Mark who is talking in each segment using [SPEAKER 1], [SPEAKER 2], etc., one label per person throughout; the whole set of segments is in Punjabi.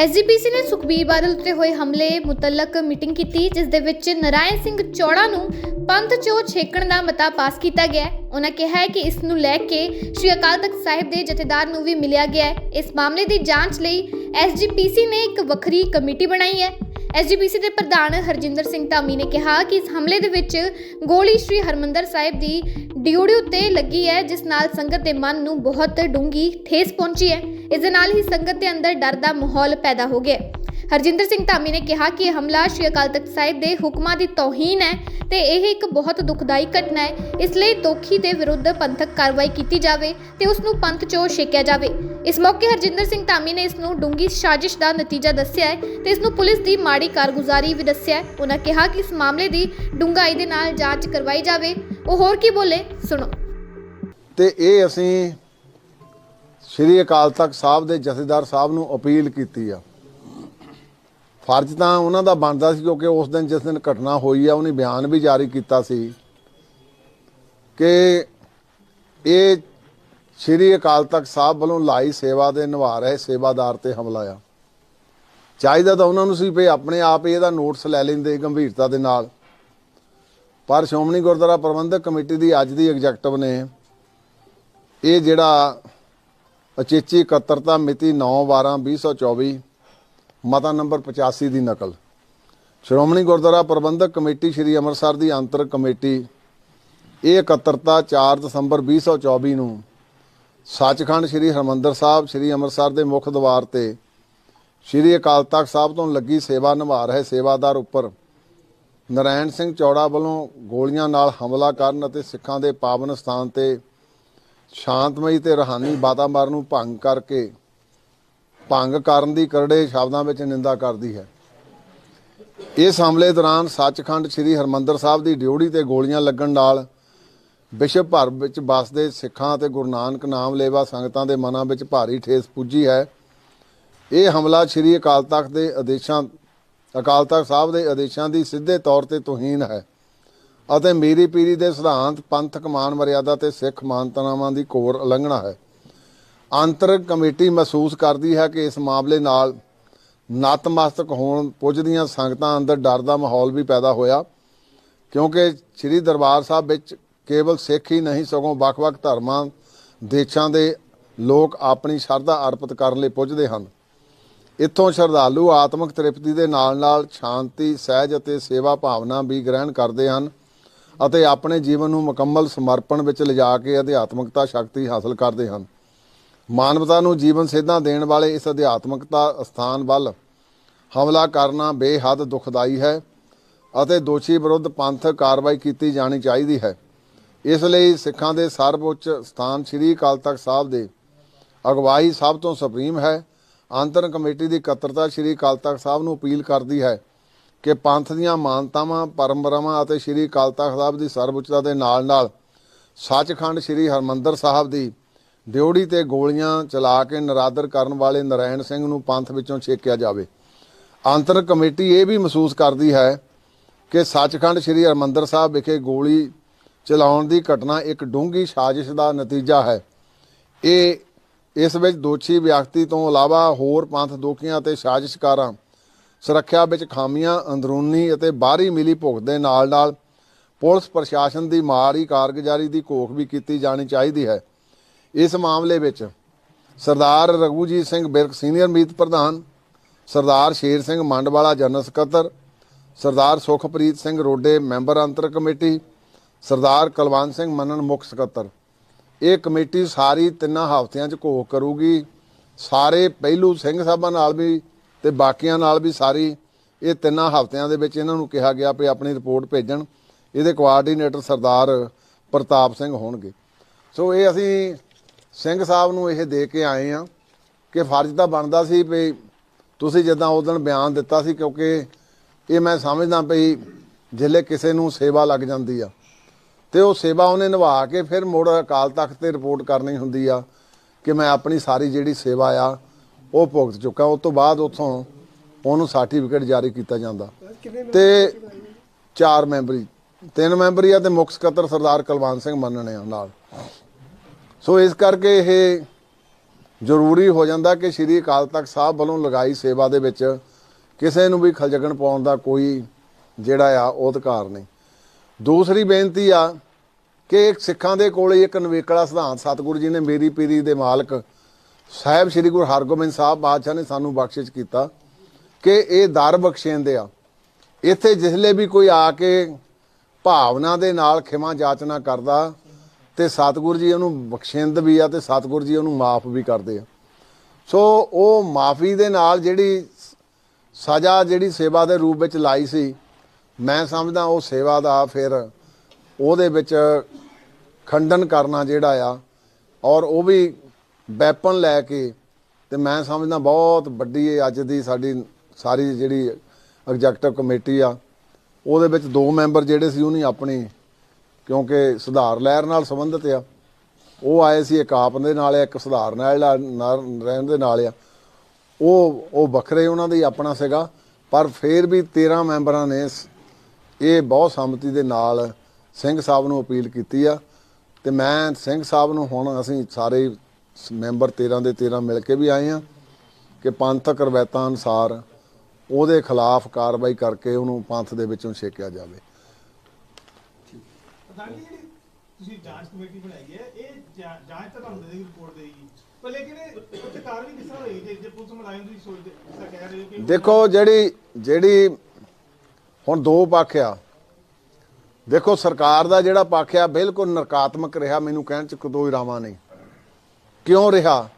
[SPEAKER 1] ਐਸਜੀਪੀਸੀ ਨੇ ਸੁਖਬੀਰ ਬਾਦਲ ਉੱਤੇ ਹੋਏ ਹਮਲੇ, ਮੁਤਲਕ ਮੀਟਿੰਗ ਕੀਤੀ, ਜਿਸ ਦੇ ਵਿੱਚ ਨਰਾਇਣ ਸਿੰਘ ਚੌੜਾ ਨੂੰ ਪੰਥ ਚੋਂ ਛੇਕਣ ਦਾ ਮਤਾ ਪਾਸ ਕੀਤਾ ਗਿਆ ਹੈ। ਉਹਨਾਂ ਕਿਹਾ ਹੈ ਕਿ ਇਸ ਨੂੰ ਲੈ ਕੇ ਸ਼੍ਰੀ ਅਕਾਲ ਤਖਤ ਸਾਹਿਬ ਦੇ ਜਥੇਦਾਰ ਨੂੰ ਵੀ ਮਿਲਿਆ ਗਿਆ ਹੈ। ਇਸ ਮਾਮਲੇ ਦੀ ਜਾਂਚ ਲਈ ਐਸਜੀਪੀਸੀ ਨੇ ਇੱਕ ਵੱਖਰੀ ਕਮੇਟੀ ਬਣਾਈ ਹੈ। ਐਸਜੀਪੀਸੀ ਦੇ ਪ੍ਰਧਾਨ ਹਰਜਿੰਦਰ ਸਿੰਘ ਧਾਮੀ ਨੇ ਕਿਹਾ ਕਿ ਇਸ ਹਮਲੇ ਦੇ ਵਿੱਚ ਗੋਲੀ ਸ਼੍ਰੀ ਹਰਮੰਦਰ ਸਾਹਿਬ ਦੀ ਡਿਊਟੀ ਉੱਤੇ ਲੱਗੀ ਹੈ, ਜਿਸ ਨਾਲ ਸੰਗਤ ਦੇ ਮਨ ਨੂੰ ਬਹੁਤ ਡੂੰਗੀ ਠੇਸ ਪਹੁੰਚੀ ਹੈ। ਇਸ ਦੇ ਨਾਲ ਹੀ ਸੰਗਤ ਦੇ ਅੰਦਰ ਡਰ ਦਾ ਮਾਹੌਲ ਪੈਦਾ ਹੋ ਗਿਆ ਹਰਜਿੰਦਰ ਸਿੰਘ ਧਾਮੀ ਨੇ ਕਿਹਾ ਕਿ ਇਹ ਹਮਲਾ ਸ਼੍ਰੀ ਅਕਾਲ ਤਖਤ ਸਾਹਿਬ ਦੇ ਹੁਕਮਾਂ ਦੀ ਤੋਹੀਨ ਹੈ ਤੇ ਇਹ ਇੱਕ ਬਹੁਤ ਦੁਖਦਾਈ ਘਟਨਾ ਹੈ। ਇਸ ਲਈ ਦੋਖੀ ਦੇ ਵਿਰੁੱਧ ਪੰਥਕ ਕਾਰਵਾਈ ਕੀਤੀ ਜਾਵੇ ਤੇ ਉਸ ਨੂੰ ਪੰਥ ਚੋਂ ਛੇਕਿਆ ਜਾਵੇ। ਇਸ ਮੌਕੇ ਹਰਜਿੰਦਰ ਸਿੰਘ ਧਾਮੀ ਨੇ ਇਸ ਨੂੰ ਡੂੰਗੀ ਸਾਜ਼ਿਸ਼ ਦਾ ਨਤੀਜਾ ਦੱਸਿਆ ਹੈ ਤੇ ਇਸ ਨੂੰ ਪੁਲਿਸ ਦੀ ਮਾੜੀ ਕਾਰਗੁਜ਼ਾਰੀ ਵੀ ਦੱਸਿਆ ਉਹਨਾਂ ਕਿਹਾ ਕਿ ਇਸ ਮਾਮਲੇ ਦੀ ਡੂੰਘਾਈ ਦੇ ਨਾਲ ਜਾਂਚ ਕਰਵਾਈ ਜਾਵੇ। ਉਹ ਹੋਰ ਕੀ ਬੋਲੇ? ਸੁਣੋ।
[SPEAKER 2] ਤੇ ਇਹ ਅਸੀਂ ਸ੍ਰੀ ਅਕਾਲ ਤਖਤ ਸਾਹਿਬ ਦੇ ਜਥੇਦਾਰ ਸਾਹਿਬ ਨੂੰ ਅਪੀਲ ਕੀਤੀ ਆ। ਫਰਜ਼ ਤਾਂ ਉਹਨਾਂ ਦਾ ਬਣਦਾ ਸੀ ਕਿਉਂਕਿ ਉਸ ਦਿਨ ਜਿਸ ਦਿਨ ਘਟਨਾ ਹੋਈ ਆ, ਉਹਨੇ ਬਿਆਨ ਵੀ ਜਾਰੀ ਕੀਤਾ ਸੀ ਕਿ ਇਹ ਸ੍ਰੀ ਅਕਾਲ ਤਖਤ ਸਾਹਿਬ ਵੱਲੋਂ ਲਾਈ ਸੇਵਾ ਦੇ ਨਿਭਾ ਰਹੇ ਸੇਵਾਦਾਰ ਤੇ ਹਮਲਾ ਆ। ਚਾਹੀਦਾ ਤਾਂ ਉਹਨਾਂ ਨੂੰ ਸੀ ਵੀ ਆਪਣੇ ਆਪ ਇਹਦਾ ਨੋਟਿਸ ਲੈ ਲੈਂਦੇ ਗੰਭੀਰਤਾ ਦੇ ਨਾਲ। ਪਰ ਸ਼੍ਰੋਮਣੀ ਗੁਰਦੁਆਰਾ ਪ੍ਰਬੰਧਕ ਕਮੇਟੀ ਦੀ ਅੱਜ ਦੀ ਐਗਜ਼ੈਕਟਿਵ ਨੇ ਇਹ ਜਿਹੜਾ ਅਚੇਚੀ ਇਕੱਤਰਤਾ ਮਿਤੀ 9/12/2024 ਮਤਾ ਨੰਬਰ 85 ਦੀ ਨਕਲ। ਸ਼੍ਰੋਮਣੀ ਗੁਰਦੁਆਰਾ ਪ੍ਰਬੰਧਕ ਕਮੇਟੀ ਸ੍ਰੀ ਅੰਮ੍ਰਿਤਸਰ ਦੀ ਅੰਤਰ ਕਮੇਟੀ, ਇਹ ਇਕੱਤਰਤਾ 4 ਦਸੰਬਰ 2024 ਨੂੰ ਸੱਚਖੰਡ ਸ੍ਰੀ ਹਰਮੰਦਰ ਸਾਹਿਬ, ਸ੍ਰੀ ਅੰਮ੍ਰਿਤਸਰ ਦੇ ਮੁੱਖ ਦਵਾਰ ਤੇ ਸ੍ਰੀ ਅਕਾਲ ਤਖਤ ਸਾਹਿਬ ਤੋਂ ਲੱਗੀ ਸੇਵਾ ਨਿਭਾ ਰਹੇ ਸੇਵਾਦਾਰ ਉੱਪਰ ਨਰਾਇਣ ਸਿੰਘ ਚੌੜਾ ਵੱਲੋਂ ਗੋਲੀਆਂ ਨਾਲ ਹਮਲਾ ਕਰਨ ਅਤੇ ਸਿੱਖਾਂ ਦੇ ਪਾਵਨ ਸਥਾਨ ਤੇ ਸ਼ਾਂਤਮਈ ਤੇ ਰਹਾਨੀ ਵਾਤਾਵਰਣ ਨੂੰ ਭੰਗ ਕਰਕੇ ਭੰਗ ਕਰਨ ਦੀ ਕਰੜੇ ਸ਼ਬਦਾਂ ਵਿੱਚ ਨਿੰਦਾ ਕਰਦੀ ਹੈ। ਇਸ ਹਮਲੇ ਦੌਰਾਨ ਸੱਚਖੰਡ ਸ੍ਰੀ ਹਰਮੰਦਰ ਸਾਹਿਬ ਦੀ ਡਿਊੜੀ ਤੇ ਗੋਲੀਆਂ ਲੱਗਣ ਨਾਲ ਵਿਸ਼ਵ ਭਰ ਵਿੱਚ ਵੱਸਦੇ ਸਿੱਖਾਂ ਅਤੇ ਗੁਰੂ ਨਾਨਕ ਨਾਮ ਲੇਵਾ ਸੰਗਤਾਂ ਦੇ ਮਨਾਂ ਵਿੱਚ ਭਾਰੀ ਠੇਸ ਪੁੱਜੀ ਹੈ। ਇਹ ਹਮਲਾ ਸ੍ਰੀ ਅਕਾਲ ਤਖਤ ਦੇ ਆਦੇਸ਼ਾਂ, ਅਕਾਲ ਤਖਤ ਸਾਹਿਬ ਦੇ ਆਦੇਸ਼ਾਂ ਦੀ ਸਿੱਧੇ ਤੌਰ ਤੇ ਤੋਹੀਨ ਹੈ ਅਤੇ ਮੀਰੀ ਪੀਰੀ ਦੇ ਸਿਧਾਂਤ, ਪੰਥਕ ਮਾਨ ਮਰਿਆਦਾ ਤੇ ਸਿੱਖ ਮਾਨਤਾਵਾਂ ਦੀ ਕੋਰ ਉਲੰਘਣਾ ਹੈ। ਅੰਤਰ ਕਮੇਟੀ ਮਹਿਸੂਸ ਕਰਦੀ ਹੈ ਕਿ ਇਸ ਮਾਮਲੇ ਨਾਲ ਨਤਮਸਤਕ ਹੋਣ ਪੁੱਜਦੀਆਂ ਸੰਗਤਾਂ ਅੰਦਰ ਡਰ ਦਾ ਮਾਹੌਲ ਵੀ ਪੈਦਾ ਹੋਇਆ, ਕਿਉਂਕਿ ਸ੍ਰੀ ਦਰਬਾਰ ਸਾਹਿਬ ਵਿੱਚ ਕੇਵਲ ਸਿੱਖ ਹੀ ਨਹੀਂ, ਸਗੋਂ ਵੱਖ-ਵੱਖ ਧਰਮਾਂ, ਦੇਸ਼ਾਂ ਦੇ ਲੋਕ ਆਪਣੀ ਸ਼ਰਧਾ ਅਰਪਿਤ ਕਰਨ ਲਈ ਪੁੱਜਦੇ ਹਨ। ਇੱਥੋਂ ਸ਼ਰਧਾਲੂ ਆਤਮਿਕ ਤ੍ਰਿਪਤੀ ਦੇ ਨਾਲ-ਨਾਲ ਸ਼ਾਂਤੀ, ਸਹਿਜ ਅਤੇ ਸੇਵਾ ਭਾਵਨਾ ਵੀ ਗ੍ਰਹਿਣ ਕਰਦੇ ਹਨ ਅਤੇ ਆਪਣੇ ਜੀਵਨ ਨੂੰ ਮੁਕੰਮਲ ਸਮਰਪਣ ਵਿੱਚ ਲਿਜਾ ਕੇ ਅਧਿਆਤਮਿਕਤਾ, ਸ਼ਕਤੀ ਹਾਸਲ ਕਰਦੇ ਹਨ। ਮਾਨਵਤਾ ਨੂੰ ਜੀਵਨ ਸੇਧਾਂ ਦੇਣ ਵਾਲੇ ਇਸ ਅਧਿਆਤਮਿਕਤਾ ਸਥਾਨ ਵੱਲ ਹਮਲਾ ਕਰਨਾ ਬੇਹੱਦ ਦੁਖਦਾਈ ਹੈ ਅਤੇ ਦੋਸ਼ੀ ਵਿਰੁੱਧ ਪੰਥਕ ਕਾਰਵਾਈ ਕੀਤੀ ਜਾਣੀ ਚਾਹੀਦੀ ਹੈ। ਇਸ ਲਈ ਸਿੱਖਾਂ ਦੇ ਸਰਵਉੱਚ ਸਥਾਨ ਸ੍ਰੀ ਅਕਾਲ ਤਖਤ ਸਾਹਿਬ ਦੇ ਅਗਵਾਈ ਸਭ ਤੋਂ ਸੁਪਰੀਮ ਹੈ। ਆਂਤਰ ਕਮੇਟੀ ਦੀ ਇਕੱਤਰਤਾ ਸ੍ਰੀ ਅਕਾਲ ਤਖਤ ਸਾਹਿਬ ਨੂੰ ਅਪੀਲ ਕਰਦੀ ਹੈ ਕਿ ਪੰਥ ਦੀਆਂ ਮਾਨਤਾਵਾਂ, ਪਰੰਪਰਾਵਾਂ ਅਤੇ ਸ੍ਰੀ ਅਕਾਲ ਤਖਤ ਸਾਹਿਬ ਦੀ ਸਰਵਉੱਚਤਾ ਦੇ ਨਾਲ-ਨਾਲ ਸੱਚਖੰਡ ਸ੍ਰੀ ਹਰਮੰਦਰ ਸਾਹਿਬ ਦੀ ਡਿਊਟੀ ਤੇ ਗੋਲੀਆਂ ਚਲਾ ਕੇ ਨਰਾਦਰ ਕਰਨ ਵਾਲੇ ਨਰਾਇਣ ਸਿੰਘ ਨੂੰ ਪੰਥ ਵਿੱਚੋਂ ਛੇਕਿਆ ਜਾਵੇ। ਅੰਤਰ ਕਮੇਟੀ ਇਹ ਵੀ ਮਹਿਸੂਸ ਕਰਦੀ ਹੈ ਕਿ ਸੱਚਖੰਡ ਸ੍ਰੀ ਹਰਮੰਦਰ ਸਾਹਿਬ ਵਿਖੇ ਗੋਲੀ ਚਲਾਉਣ ਦੀ ਘਟਨਾ ਇੱਕ ਡੂੰਘੀ ਸਾਜ਼ਿਸ਼ ਦਾ ਨਤੀਜਾ ਹੈ। ਇਹ, ਇਸ ਵਿੱਚ ਦੋਸ਼ੀ ਵਿਅਕਤੀ ਤੋਂ ਇਲਾਵਾ ਹੋਰ ਪੰਥ ਦੋਖੀਆਂ ਅਤੇ ਸਾਜ਼ਿਸ਼ਕਾਰਾਂ, ਸੁਰੱਖਿਆ ਵਿੱਚ ਖਾਮੀਆਂ, ਅੰਦਰੂਨੀ ਅਤੇ ਬਾਹਰੀ ਮਿਲੀ ਭੁਗਤ ਦੇ ਨਾਲ-ਨਾਲ ਪੁਲਿਸ ਪ੍ਰਸ਼ਾਸਨ ਦੀ ਮਾੜੀ ਕਾਰਗੁਜ਼ਾਰੀ ਦੀ ਘੋਖ ਵੀ ਕੀਤੀ ਜਾਣੀ ਚਾਹੀਦੀ ਹੈ। ਇਸ ਮਾਮਲੇ ਵਿੱਚ ਸਰਦਾਰ ਰਘੂਜੀਤ ਸਿੰਘ ਬਿਰਕ ਸੀਨੀਅਰ ਮੀਤ ਪ੍ਰਧਾਨ, ਸਰਦਾਰ ਸ਼ੇਰ ਸਿੰਘ ਮੰਡਵਾਲਾ ਜਨਰਲ ਸਕੱਤਰ, ਸਰਦਾਰ ਸੁਖਪ੍ਰੀਤ ਸਿੰਘ ਰੋਡੇ ਮੈਂਬਰ ਅੰਤਰ ਕਮੇਟੀ, ਸਰਦਾਰ ਕੁਲਵੰਤ ਸਿੰਘ ਮੰਨਣ ਮੁੱਖ ਸਕੱਤਰ। ਇਹ ਕਮੇਟੀ ਸਾਰੀ ਤਿੰਨਾਂ ਹਫ਼ਤਿਆਂ 'ਚ ਘੋਖ ਕਰੂਗੀ। ਸਾਰੇ ਪਹਿਲੂ ਸਿੰਘ ਸਾਹਿਬਾਂ ਨਾਲ ਵੀ ਤੇ ਬਾਕੀਆਂ ਨਾਲ ਵੀ ਸਾਰੀ ਇਹ ਤਿੰਨਾਂ ਹਫ਼ਤਿਆਂ ਦੇ ਵਿੱਚ ਇਹਨਾਂ ਨੂੰ ਕਿਹਾ ਗਿਆ ਵੀ ਆਪਣੀ ਰਿਪੋਰਟ ਭੇਜਣ। ਇਹਦੇ ਕੋਆਰਡੀਨੇਟਰ ਸਰਦਾਰ ਪ੍ਰਤਾਪ ਸਿੰਘ ਹੋਣਗੇ। ਸੋ ਇਹ ਅਸੀਂ ਸਿੰਘ ਸਾਹਿਬ ਨੂੰ ਇਹ ਦੇ ਕੇ ਆਏ ਆ ਕਿ ਫਰਜ਼ ਤਾਂ ਬਣਦਾ ਸੀ ਵੀ ਤੁਸੀਂ ਜਿੱਦਾਂ ਉਹ ਦਿਨ ਬਿਆਨ ਦਿੱਤਾ ਸੀ, ਕਿਉਂਕਿ ਇਹ ਮੈਂ ਸਮਝਦਾ ਵੀ ਜਿੱਲੇ ਕਿਸੇ ਨੂੰ ਸੇਵਾ ਲੱਗ ਜਾਂਦੀ ਆ। ਤੇ ਉਹ ਸੇਵਾ ਉਹਨੇ ਨਿਭਾ ਕੇ ਫਿਰ ਮੁੜ ਅਕਾਲ ਤਖਤ ਤੇ ਰਿਪੋਰਟ ਕਰਨੀ ਹੁੰਦੀ ਆ ਕਿ ਮੈਂ ਆਪਣੀ ਸਾਰੀ ਜਿਹੜੀ ਸੇਵਾ ਆ, ਉਹ ਭੁਗਤ ਚੁੱਕਾ। ਉਸ ਤੋਂ ਬਾਅਦ ਉਥੋਂ ਉਹਨੂੰ ਸਰਟੀਫਿਕੇਟ ਜਾਰੀ ਕੀਤਾ ਜਾਂਦਾ। ਤੇ ਚਾਰ ਮੈਂਬਰੀ, ਤਿੰਨ ਮੈਂਬਰੀ ਆ ਤੇ ਮੁੱਖ ਸਕੱਤਰ ਸਰਦਾਰ ਕੁਲਵੰਤ ਸਿੰਘ ਮੰਨਣੇ ਆ ਨਾਲ। ਸੋ ਇਸ ਕਰਕੇ ਇਹ ਜ਼ਰੂਰੀ ਹੋ ਜਾਂਦਾ ਕਿ ਸ੍ਰੀ ਅਕਾਲ ਤਖਤ ਸਾਹਿਬ ਵੱਲੋਂ ਲਗਾਈ ਸੇਵਾ ਦੇ ਵਿੱਚ ਕਿਸੇ ਨੂੰ ਵੀ ਖਲਜਗਣ ਪਾਉਣ ਦਾ ਕੋਈ ਜਿਹੜਾ ਆ ਉਹ ਅਧਿਕਾਰ ਨਹੀਂ। ਦੂਸਰੀ ਬੇਨਤੀ ਆ ਕਿ ਇੱਕ ਸਿੱਖਾਂ ਦੇ ਕੋਲੇ ਇੱਕ ਨਵੇਕਲਾ ਸਿਧਾਂਤ, ਸਤਿਗੁਰੂ ਜੀ ਨੇ ਮੇਰੀ ਪੀਰੀ ਦੇ ਮਾਲਕ ਸਾਹਿਬ ਸ੍ਰੀ ਗੁਰੂ ਹਰਗੋਬਿੰਦ ਸਾਹਿਬ ਬਾਦਸ਼ਾਹ ਨੇ ਸਾਨੂੰ ਬਖਸ਼ਿਸ਼ ਕੀਤਾ ਕਿ ਇਹ ਦਰ ਬਖਸ਼ੇਂਦੇ ਆ। ਇੱਥੇ ਜਿਸਲੇ ਵੀ ਕੋਈ ਆ ਕੇ ਭਾਵਨਾ ਦੇ ਨਾਲ ਖਿਮਾ ਜਾਚਨਾ ਕਰਦਾ ਤੇ ਸਤਿਗੁਰੂ ਜੀ ਉਹਨੂੰ ਬਖਸ਼ਿੰਦ ਵੀ ਆ ਤੇ ਸਤਿਗੁਰੂ ਜੀ ਉਹਨੂੰ ਮਾਫ ਵੀ ਕਰਦੇ ਆ। ਸੋ ਉਹ ਮਾਫੀ ਦੇ ਨਾਲ ਜਿਹੜੀ ਸਜ਼ਾ, ਜਿਹੜੀ ਸੇਵਾ ਦੇ ਰੂਪ ਵਿੱਚ ਲਾਈ ਸੀ, ਮੈਂ ਸਮਝਦਾ ਉਹ ਸੇਵਾ ਦਾ ਫਿਰ ਉਹਦੇ ਵਿੱਚ ਖੰਡਨ ਕਰਨਾ ਜਿਹੜਾ ਆ ਔਰ ਉਹ ਵੀ ਵੈਪਨ ਲੈ ਕੇ ਤੇ ਮੈਂ ਸਮਝਦਾ ਬਹੁਤ ਵੱਡੀ ਅੱਜ ਦੀ ਸਾਡੀ ਸਾਰੀ ਜਿਹੜੀ ਐਗਜ਼ੈਕਟਿਵ ਕਮੇਟੀ ਆ, ਉਹਦੇ ਵਿੱਚ ਦੋ ਮੈਂਬਰ ਜਿਹੜੇ ਸੀ ਉਹਨੇ ਆਪਣੀ ਕਿਉਂਕਿ ਸੁਧਾਰ ਲਹਿਰ ਨਾਲ ਸੰਬੰਧਿਤ ਆ। ਉਹ ਆਏ ਸੀ ਇੱਕ ਆਪ ਦੇ ਨਾਲ ਆ, ਇੱਕ ਸੁਧਾਰ ਨਾਲ ਨਾਲ ਰਹਿਣ ਦੇ ਨਾਲ ਆ। ਉਹ ਉਹ ਵੱਖਰੇ ਉਹਨਾਂ ਦਾ ਹੀ ਆਪਣਾ ਸੀਗਾ। ਪਰ ਫਿਰ ਵੀ 13 ਮੈਂਬਰਾਂ ਨੇ ਸ- ਇਹ ਬਹੁਤ ਸੰਮਤੀ ਦੇ ਨਾਲ ਸਿੰਘ ਸਾਹਿਬ ਨੂੰ ਅਪੀਲ ਕੀਤੀ ਆ। ਤੇ ਮੈਂ ਸਿੰਘ ਸਾਹਿਬ ਨੂੰ ਹੁਣ ਅਸੀਂ ਸਾਰੇ ਸ- ਮੈਂਬਰ 13 ਦੇ 13 ਮਿਲ ਕੇ ਵੀ ਆਏ ਆ ਕਿ ਪੰਥਕ ਰਵਾਇਤਾਂ ਅਨੁਸਾਰ ਉਹਦੇ ਖਿਲਾਫ ਕਾਰਵਾਈ ਕਰਕੇ ਉਹਨੂੰ ਪੰਥ ਦੇ ਵਿੱਚੋਂ ਛੇਕਿਆ ਜਾਵੇ।
[SPEAKER 3] ਪ੍ਰਧਾਨ ਜੀ ਜਿਹੜੀ ਤੁਸੀਂ ਜਾਂਚ ਕਮੇਟੀ ਬਣਾਈ ਹੈ, ਇਹ ਜਾਂ- ਜਾਂਚ ਤਾਂ ਤੁਹਾਨੂੰ ਦੇਗੀ, ਰਿਪੋਰਟ ਦੇਗੀ। ਪਰ ਲੇਕਿਨ ਇਹ ਉੱਥੇ ਕਾਰਵਾਈ ਕਿਸ ਤਰ੍ਹਾਂ ਹੋਏਗੀ? ਜੇ- ਜੇ ਪੁਲਿਸ ਮੁਲਾਜ਼ਮ ਤੁਸੀਂ ਸੋਚਦੇ ਜਿਸ ਤਰ੍ਹਾਂ ਕਹਿ ਰਹੇ ਹੋ ਕਿ
[SPEAKER 2] ਦੇਖੋ ਜਿਹੜੀ ਜਿਹੜੀ ਹੁਣ ਦੋ ਪੱਖ ਆ। ਦੇਖੋ ਸਰਕਾਰ ਦਾ ਜਿਹੜਾ ਪੱਖ ਆ, ਬਿਲਕੁਲ ਨਕਾਰਾਤਮਕ ਰਿਹਾ, ਮੈਨੂੰ ਕਹਿਣ ਚ ਕੋਈ ਰਾਵਾ ਨਹੀਂ। ਕਿਉਂ ਰਿਹਾ?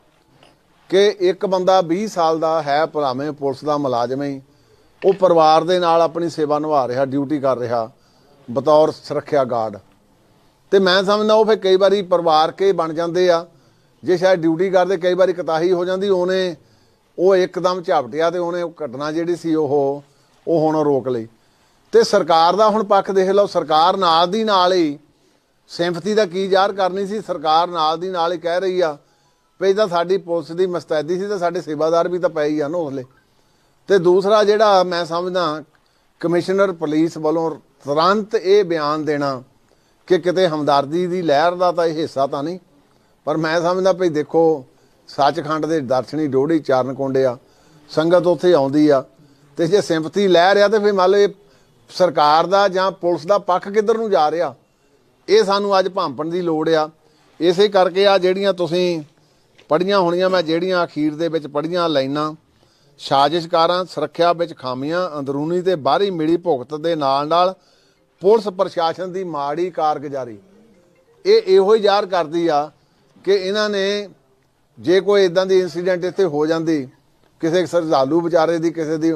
[SPEAKER 2] ਕਿ ਇੱਕ ਬੰਦਾ 20 ਸਾਲ ਦਾ ਹੈ, ਭਰਾਵੇਂ ਪੁਲਿਸ ਦਾ ਮੁਲਾਜ਼ਮ ਹੀ ਉਹ ਪਰਿਵਾਰ ਦੇ ਨਾਲ ਆਪਣੀ ਸੇਵਾ ਨਿਭਾ ਰਿਹਾ, ਡਿਊਟੀ ਕਰ ਰਿਹਾ। ਬਤੌਰ ਸੁਰੱਖਿਆ ਗਾਰਡ ਤੇ ਮੈਂ ਸਮਝਦਾ ਉਹ ਫਿਰ ਕਈ ਵਾਰੀ ਪਰਿਵਾਰ ਕੇ ਬਣ ਜਾਂਦੇ ਆ। ਜੇ ਸ਼ਾਇਦ ਡਿਊਟੀ ਕਰਦੇ, ਕਈ ਵਾਰੀ ਕਤਾਹੀ ਹੋ ਜਾਂਦੀ, ਉਹਨੇ ਉਹ ਇੱਕਦਮ ਝਾਪਟਿਆ ਤੇ ਉਹਨੇ ਉਹ ਘਟਨਾ ਜਿਹੜੀ ਸੀ ਉਹ ਉਹ ਹੁਣ ਰੋਕ ਲਈ। ਤੇ ਸਰਕਾਰ ਦਾ ਹੁਣ ਪੱਖ ਦੇਖ ਲਓ, ਸਰਕਾਰ ਨਾਲ ਦੀ ਨਾਲ ਹੀ ਸਿੰਪਥੀ ਦਾ ਕੀ ਜ਼ਾਹਰ ਕਰਨੀ ਸੀ, ਸਰਕਾਰ ਨਾਲ ਦੀ ਨਾਲ ਹੀ ਕਹਿ ਰਹੀ ਆ ਵੀ ਤਾਂ ਸਾਡੀ ਪੁਲਿਸ ਦੀ ਮਸਤੈਦੀ ਸੀ ਤਾਂ ਸਾਡੇ ਸੇਵਾਦਾਰ ਵੀ ਤਾਂ ਪਏ ਹੀ ਆ ਨਾ ਉਸਲੇ। ਤੇ ਦੂਸਰਾ ਜਿਹੜਾ ਮੈਂ ਸਮਝਦਾ ਕਮਿਸ਼ਨਰ ਪੁਲਿਸ ਵੱਲੋਂ ਤੁਰੰਤ ਇਹ ਬਿਆਨ ਦੇਣਾ ਕਿ ਕਿਤੇ ਹਮਦਰਦੀ ਦੀ ਲਹਿਰ ਦਾ ਤਾਂ ਇਹ ਹਿੱਸਾ ਤਾਂ ਨਹੀਂ। ਪਰ ਮੈਂ ਸਮਝਦਾ ਭਈ ਦੇਖੋ, ਸੱਚਖੰਡ ਦੇ ਦਰਸ਼ਨੀ ਡੋੜੀ ਚਾਰਨ ਕੁੰਡ ਆ, ਸੰਗਤ ਉੱਥੇ ਆਉਂਦੀ ਆ ਤੇ ਜੇ ਸਿੰਪਥੀ ਲੈ ਰਿਹਾ ਤੇ ਫਿਰ ਮੰਨ ਲਓ ਇਹ ਸਰਕਾਰ ਦਾ ਜਾਂ ਪੁਲਿਸ ਦਾ ਪੱਖ ਕਿੱਧਰ ਨੂੰ ਜਾ ਰਿਹਾ? ਇਹ ਸਾਨੂੰ ਅੱਜ ਭਾਂਪਣ ਦੀ ਲੋੜ ਆ। ਇਸੇ ਕਰਕੇ ਆ ਜਿਹੜੀਆਂ ਤੁਸੀਂ ਪੜੀਆਂ ਹੋਣੀਆਂ, ਮੈਂ ਜਿਹੜੀਆਂ ਅਖੀਰ ਦੇ ਵਿੱਚ ਪੜੀਆਂ ਲਾਈਨਾਂ ਸਾਜ਼ਿਸ਼ਕਾਰਾਂ, ਸੁਰੱਖਿਆ ਵਿੱਚ ਖਾਮੀਆਂ, ਅੰਦਰੂਨੀ ਤੇ ਬਾਹਰੀ ਮਿਲੀ ਭੁਗਤ ਦੇ ਨਾਲ ਨਾਲ ਪੁਲਿਸ ਪ੍ਰਸ਼ਾਸਨ ਦੀ ਮਾੜੀ ਕਾਰਗੁਜ਼ਾਰੀ। ਇਹ ਇਹੋ ਹੀ ਜ਼ਾਹਰ ਕਰਦੀ ਆ ਕਿ ਇਹਨਾਂ ਨੇ ਜੇ ਕੋਈ ਇਦਾਂ ਦੀ ਇਨਸੀਡੈਂਟ ਇੱਥੇ ਹੋ ਜਾਂਦੀ, ਕਿਸੇ ਸਰਦਾਲੂ ਵਿਚਾਰੇ ਦੀ, ਕਿਸੇ ਦੀ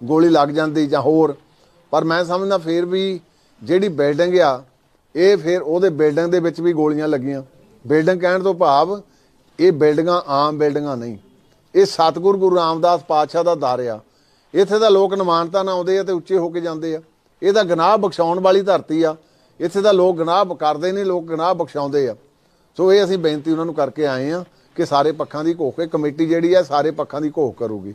[SPEAKER 2] ਗੋਲੀ ਲੱਗ ਜਾਂਦੀ ਜਾਂ ਹੋਰ, ਪਰ ਮੈਂ ਸਮਝਦਾ ਫੇਰ ਵੀ ਜਿਹੜੀ ਬਿਲਡਿੰਗ ਆ, ਇਹ ਫਿਰ ਉਹਦੇ ਬਿਲਡਿੰਗ ਦੇ ਵਿੱਚ ਵੀ ਗੋਲੀਆਂ ਲੱਗੀਆਂ। ਬਿਲਡਿੰਗ ਕਹਿਣ ਤੋਂ ਭਾਵ ਇਹ ਬਿਲਡਿੰਗਾਂ ਆਮ ਬਿਲਡਿੰਗਾਂ ਨਹੀਂ। ਇਹ ਸਤਿਗੁਰੂ ਗੁਰੂ ਰਾਮਦਾਸ ਪਾਤਸ਼ਾਹ ਦਾ ਦਰ ਆ। ਇੱਥੇ ਦਾ ਲੋਕ ਨਿਮਾਨਤਾ ਨਾਲ ਆਉਂਦੇ ਆ ਤੇ ਉੱਚੇ ਹੋ ਕੇ ਜਾਂਦੇ ਆ। ਇਹ ਤਾਂ ਗੁਨਾਹ ਬਖਸ਼ਾਉਣ ਵਾਲੀ ਧਰਤੀ ਆ। ਇੱਥੇ ਦਾ ਲੋਕ ਗੁਨਾਹ ਕਰਦੇ ਨੇ, ਲੋਕ ਗੁਨਾਹ ਬਖਸ਼ਾਉਂਦੇ ਆ। ਸੋ ਇਹ ਅਸੀਂ ਬੇਨਤੀ ਉਹਨਾਂ ਨੂੰ ਕਰਕੇ ਆਏ ਆ ਕਿ ਸਾਰੇ ਪੱਖਾਂ ਦੀ ਘੋਖ ਇਹ ਕਮੇਟੀ ਜਿਹੜੀ ਆ, ਸਾਰੇ ਪੱਖਾਂ ਦੀ ਘੋਖ ਕਰੂਗੀ।